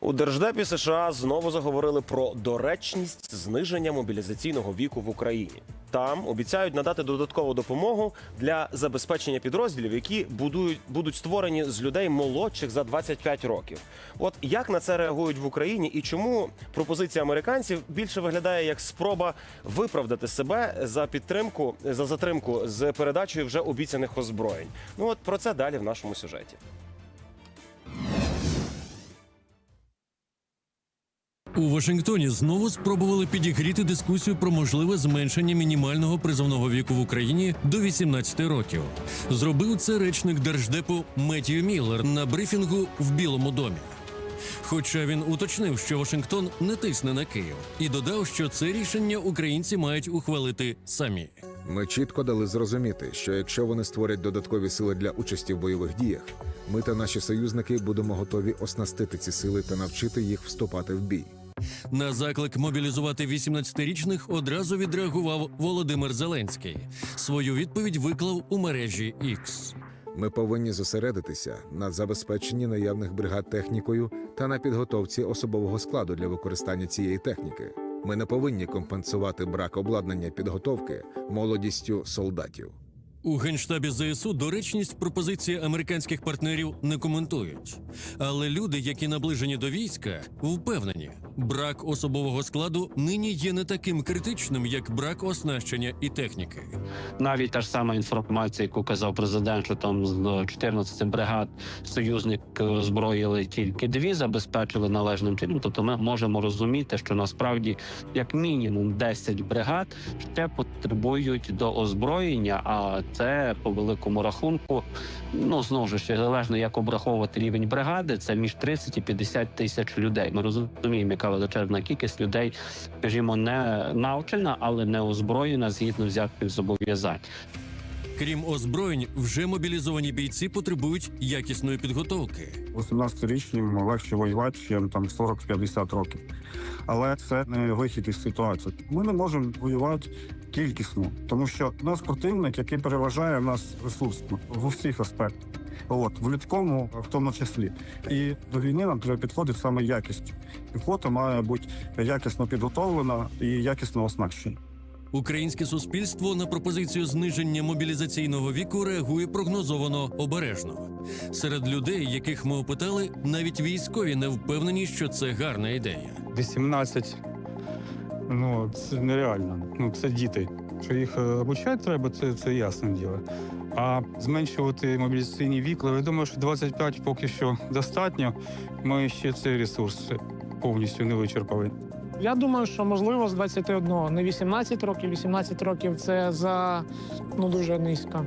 У держдепі США знову заговорили про доречність зниження мобілізаційного віку в Україні. Там обіцяють надати додаткову допомогу для забезпечення підрозділів, які будують будуть створені з людей молодших за 25 років. От як на це реагують в Україні, і чому пропозиція американців більше виглядає як спроба виправдати себе за підтримку за затримку з передачею вже обіцяних озброєнь? Ну от про це далі в нашому сюжеті. У Вашингтоні знову спробували підігріти дискусію про можливе зменшення мінімального призовного віку в Україні до 18 років. Зробив це речник держдепу Меттію Міллер на брифінгу в Білому домі. Хоча він уточнив, що Вашингтон не тисне на Київ, і додав, що це рішення українці мають ухвалити самі. Ми чітко дали зрозуміти, що якщо вони створять додаткові сили для участі в бойових діях, ми та наші союзники будемо готові оснастити ці сили та навчити їх вступати в бій. На заклик мобілізувати 18-річних одразу відреагував Володимир Зеленський. Свою відповідь виклав у мережі X. Ми повинні зосередитися на забезпеченні наявних бригад технікою та на підготовці особового складу для використання цієї техніки. Ми не повинні компенсувати брак обладнання підготовки молодістю солдатів. У генштабі ЗСУ доречність пропозиції американських партнерів не коментують. Але люди, які наближені до війська, впевнені, брак особового складу нині є не таким критичним, як брак оснащення і техніки. навіть та ж сама інформація, яку казав президент, що там з 14 бригад союзники озброїли тільки дві, забезпечили належним чином. Тобто ми можемо розуміти, що насправді як мінімум 10 бригад ще потребують до озброєння. А це по великому рахунку, ну знову ж ще залежно як обраховувати рівень бригади. Це між 30 і 50 тисяч людей. Ми розуміємо, яка величезна кількість людей, скажімо, не навчена, але не озброєна згідно взятих зобов'язань. Крім озброєнь, вже мобілізовані бійці потребують якісної підготовки. 18-річним легше воювати, ніж там 40-50 років. Але це не вихід із ситуації. Ми не можемо воювати кількісно, тому що нас противник, який переважає нас ресурсно в усіх аспектах. От в людському, в тому числі, і до війни нам треба підходити саме якістю. Піхота має бути якісно підготовлена і якісно оснащена. Українське суспільство на пропозицію зниження мобілізаційного віку реагує прогнозовано обережно. Серед людей, яких ми опитали, навіть військові не впевнені, що це гарна ідея. 18, ну це нереально. Ну це діти. Що їх е, обучати треба, це, це ясне діло. А зменшувати мобілізаційний вік, я думаю, що 25 поки що достатньо. Ми ще цей ресурс повністю не вичерпали. Я думаю, що можливо з 21, не 18 років. 18 років це за ну дуже низько.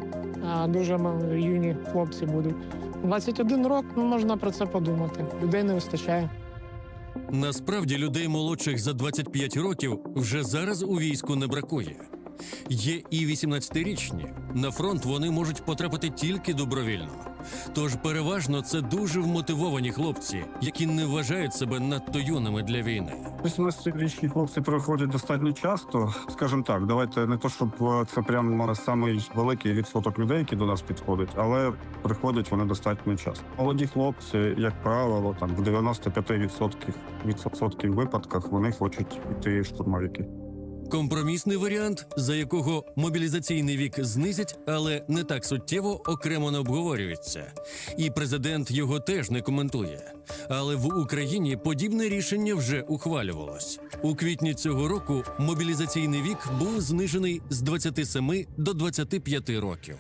Дуже юні хлопці будуть. 21 рок, ну можна про це подумати. Людей не вистачає. Насправді людей молодших за 25 років вже зараз у війську не бракує. Є і 18-річні. На фронт вони можуть потрапити тільки добровільно. Тож переважно це дуже вмотивовані хлопці, які не вважають себе надто юними для війни. 18-річні хлопці приходять достатньо часто. Скажімо так, давайте не то, щоб е, це прям самий великий відсоток людей, які до нас підходять, але приходять вони достатньо часто. Молоді хлопці, як правило, там в 95% відсотків випадках вони хочуть йти штурмовики. Компромісний варіант, за якого мобілізаційний вік знизять, але не так суттєво окремо не обговорюється. І президент його теж не коментує. Але в Україні подібне рішення вже ухвалювалось. У квітні цього року мобілізаційний вік був знижений з 27 до 25 років.